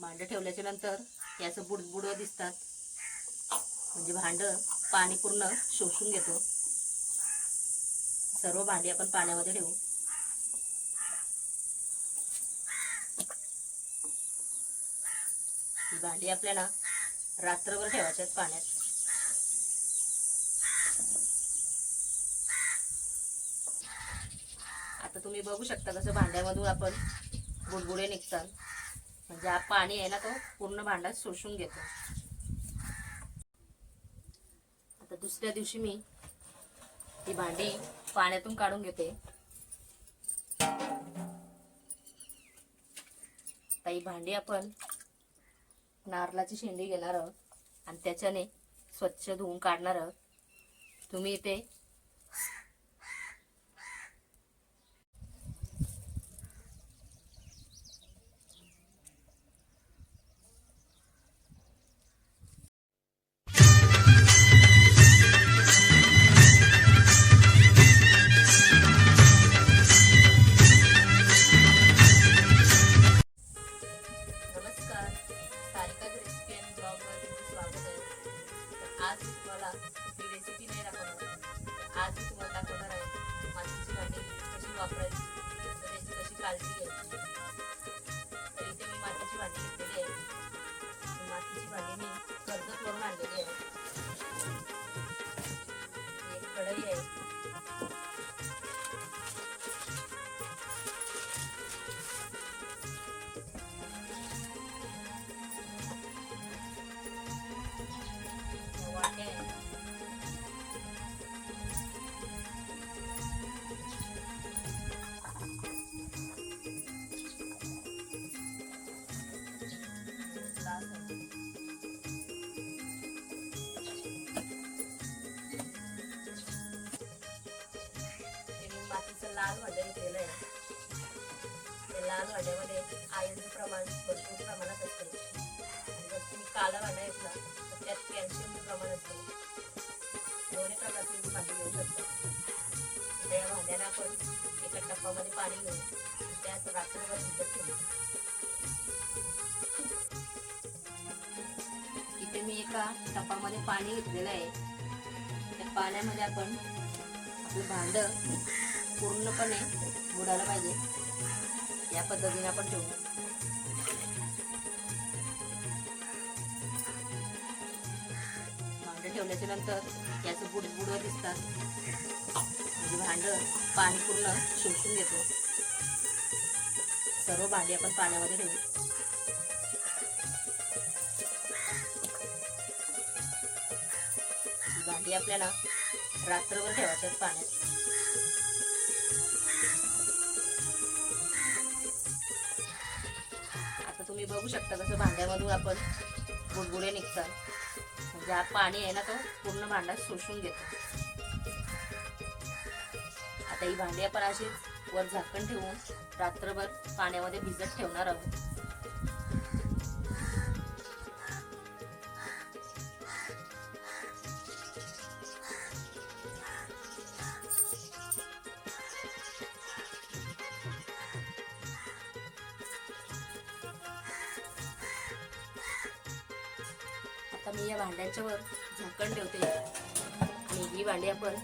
भांडं ठेवल्याच्या नंतर याचं बुडबुड दिसतात. म्हणजे भांड पाणी पूर्ण शोषून घेतो. सर्व भांडी आपण पाण्यामध्ये ठेवू. ही भांडी आपल्याला रात्रभर ठेवायची आहेत पाण्यात. आता तुम्ही बघू शकता कसं भांड्यामधून आपण बुडबुडे निघतात. म्हणजे हा पाणी आहे ना तो पूर्ण भांडा शोषून घेतो. आता दुसऱ्या दिवशी मी ही भांडी पाण्यातून काढून घेते. आता ही भांडी आपण नारळाची शेंडी घेणार आहोत आणि त्याच्याने स्वच्छ धुवून काढणार आहोत. तुम्ही इथे लाल वाड्यामध्ये आयर्न प्रमाण भरपूर प्रमाणात असते. आणि जर तुम्ही काला वाडा घेतला तर त्यात कॅल्शियमचं प्रमाण असते. दोन्ही प्रकारची तुम्ही भांडी घेऊ शकता. त्या भांड्याला आपण एका टप्पामध्ये पाणी घेऊ त्यात रात्रभर भिजत ठेवू. इथे मी एका टपामध्ये पाणी घेतलेलं आहे. त्या पाण्यामध्ये आपण आपलं भांड पूर्णपणे बुडायला पाहिजे. या पद्धतीने आपण ठेवू भांड ठेवल्याच्या नंतर याचं बुड बुड दिसतात. म्हणजे भांड पाणी पूर्ण शोषून घेतो. सर्व भांडी आपण पाण्यामध्ये ठेवू. भांडी आपल्याला रात्रभर ठेवायच्यात पाण्यात. तुम्ही बघू शकता कसं भांड्यामधून आपण बुडबुडे निघतात. म्हणजे हा पाणी आहे ना तो पूर्ण भांडा शोषून घेतो आता ही भांडी आपण अशी वर झाकण ठेवून रात्रभर पाण्यामध्ये भिजत ठेवणार आहोत. भांड्यांच्या वर झाकण ठेवते. आणि ही भांडी आपण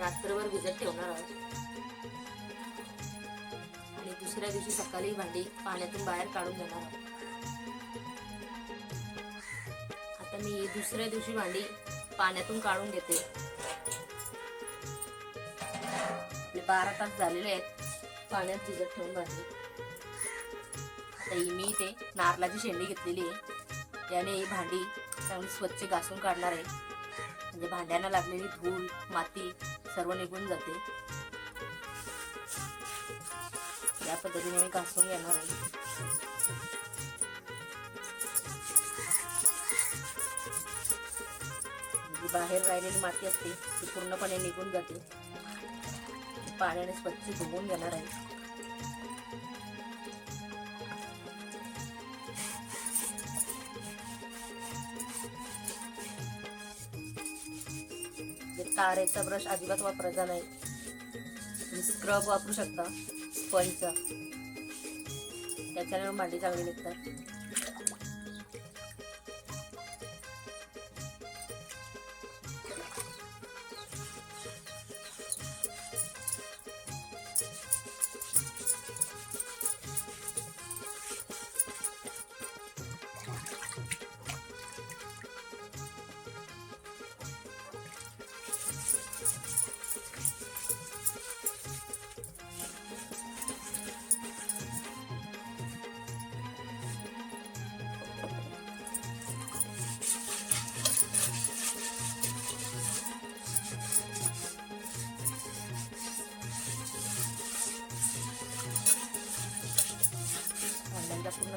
रात्रभर भिजत ठेवणार आहोत. आणि दुसऱ्या दिवशी सकाळी भांडी पाण्यातून बाहेर काढून घेणार आहोत. आता मी दुसऱ्या दिवशी भांडी पाण्यातून काढून घेते. बारा तास झालेले आहेत पाण्यात भिजत ठेवून भांडी. आता मी इथे नारळाची शेंडी घेतलेली आहे. त्याने ही भांडी चांगली स्वच्छ घासून काढणार आहे. म्हणजे भांड्यांना लागलेली धूळ माती सर्व निघून जाते. या पद्धतीने मी घासून घेणार आहे. जी बाहेर राहिलेली माती असते ती पूर्णपणे निघून जाते. पाण्याने स्वच्छ धुवून घेणार आहे. तारेचा ब्रश अजिबात वापरायचा नाही. तुम्ही स्क्रब वापरू शकता स्पंजचा त्याच्याने मांडी चांगली निघतात.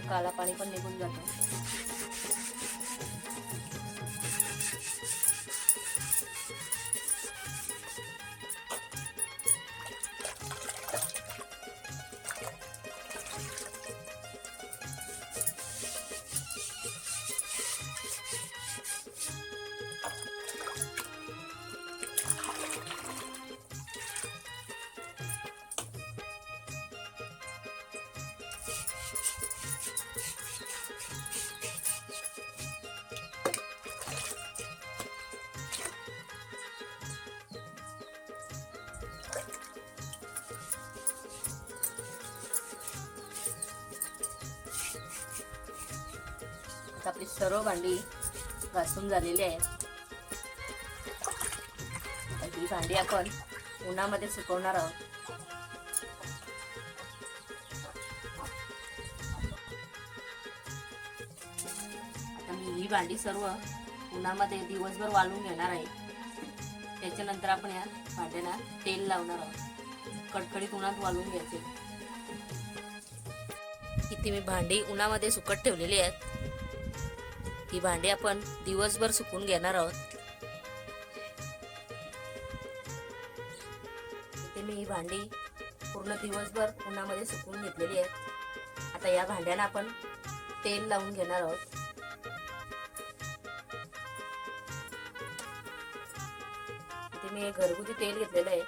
काला पाणी पण निघून जातं. आता आपली सर्व भांडी घासून झालेली आहे ही भांडी आपण उन्हामध्ये सुकवणार आहोत. ही भांडी सर्व उन्हामध्ये दिवसभर वाळून घेणार आहे. त्याच्यानंतर आपण या भांड्यांना तेल लावणार आहोत. कडकडीत उन्हात वाळून घ्यायचे. इथे मी भांडी उन्हामध्ये सुकत ठेवलेली आहेत. ही भांडी आपण दिवसभर सुकून घेणार आहोत. इथे मी ही भांडी पूर्ण दिवसभर उन्हामध्ये सुकून घेतलेली आहे आता या भांड्याला आपण तेल लावून घेणार आहोत. इथे मी घरगुती तेल घेतलेलं आहे.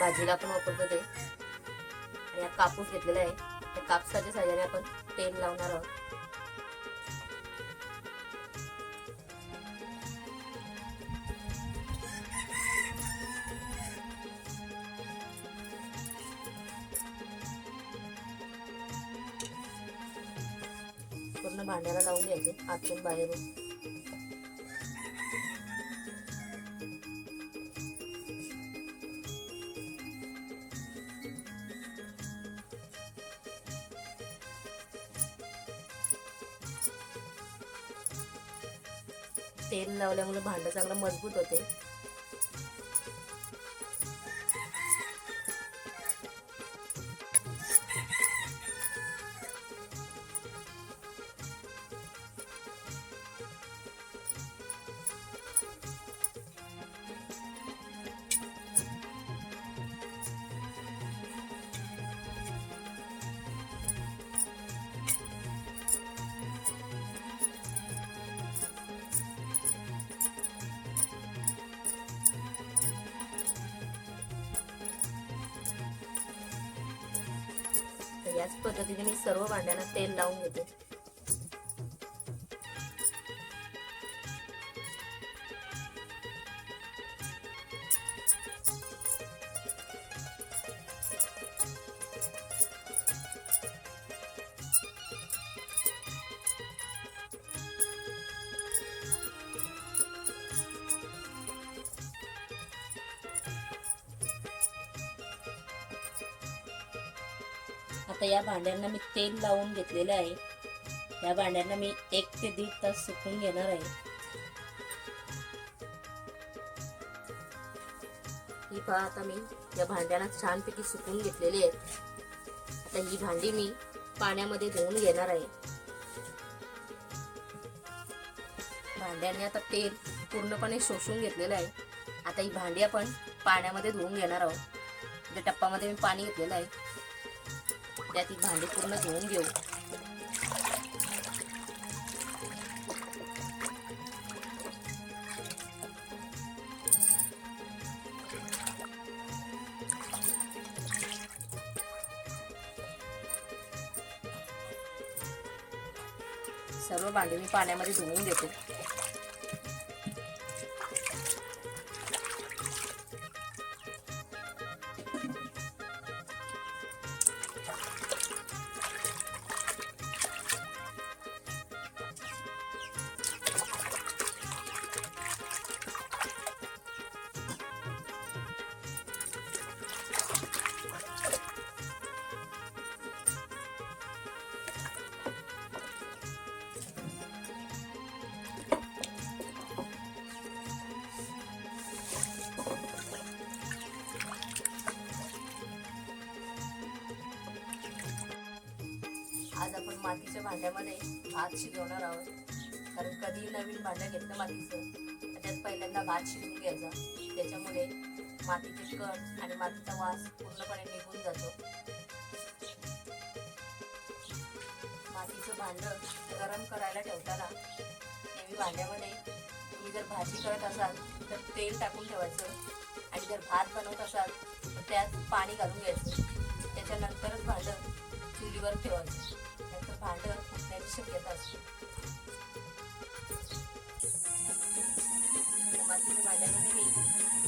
भाजीला आपण वापरतो ते आणि हा कापूस घेतलेला आहे. त्या कापसाच्या साह्याने आपण तेल लावणार आहोत. आतून बाहेरून. तेल लावल्यामुळे भांडं चांगलं मजबूत होते. याच पद्धतीने मी सर्व भांड्यांना तेल लावून घेते. आता या भांड्यांना मी तेल लावून घेतलेलं आहे. या भांड्यांना मी एक ते दीड तास सुकून घेणार आहे. ही पहा आता मी या भांड्यांना छानपैकी सुकून घेतलेली आहेत. आता ही भांडी मी पाण्यामध्ये धुवून घेणार आहे. भांड्याने आता तेल पूर्णपणे शोषून घेतलेलं आहे. आता ही भांडी आपण पाण्यामध्ये धुवून घेणार आहोत. त्या टप्पामध्ये मी पाणी घेतलेलं आहे. त्यात ती भांडी पूर्ण धुवून घेऊ. सर्व भांडी मी पाण्यामध्ये धुवून घेते. मातीच्या भांड्यामध्ये भात शिजवणार आहोत. कारण कधी नवीन भांडं घेतलं मातीचं तर त्यात पहिल्यांदा भात शिजवून घ्यायचा. त्याच्यामुळे मातीचे कण आणि मातीचा वास पूर्णपणे निघून जातो. मातीचं भांडं गरम करायला ठेवताना नेहमी भांड्यामध्ये तुम्ही जर भाजी करत असाल तर तेल टाकून ठेवायचं. आणि जर भात बनवत असाल तर त्यात पाणी घालून घ्यायचं. त्याच्यानंतरच भांडं चुलीवर ठेवायचं. भांडं फुटण्याची शक्यता असते त्या मातीच्या भांड्यामध्ये मी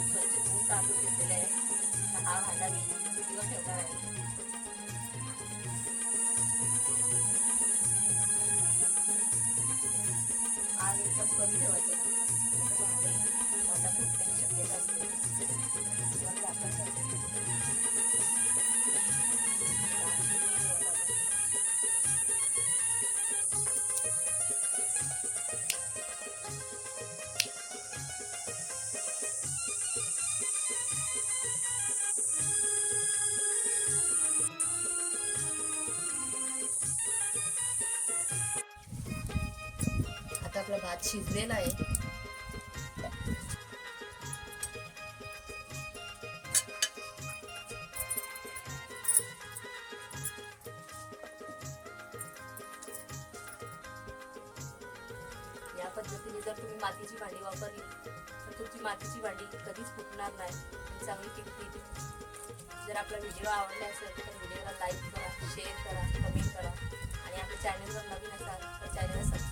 स्वच्छ धुवून तांदूळ घेतलेले आहे हा भांडा मी चुलीवर ठेवणार आहे आग एकदम कमी ठेवायचं नाहीतर भांडे भांडा फुटण्याची शक्यता असते भात शिजलेला आहे. या पद्धतीने जर तुम्ही मातीची भांडी वापरली तर तुमची मातीची भांडी कधीच फुटणार नाही. चांगली टिकते जर आपला व्हिडिओ आवडला असेल तर व्हिडिओला लाईक करा शेअर करा कमेंट करा. आणि आपल्या चॅनलवर नवीन असाल तर चॅनलला सबस्क्राईब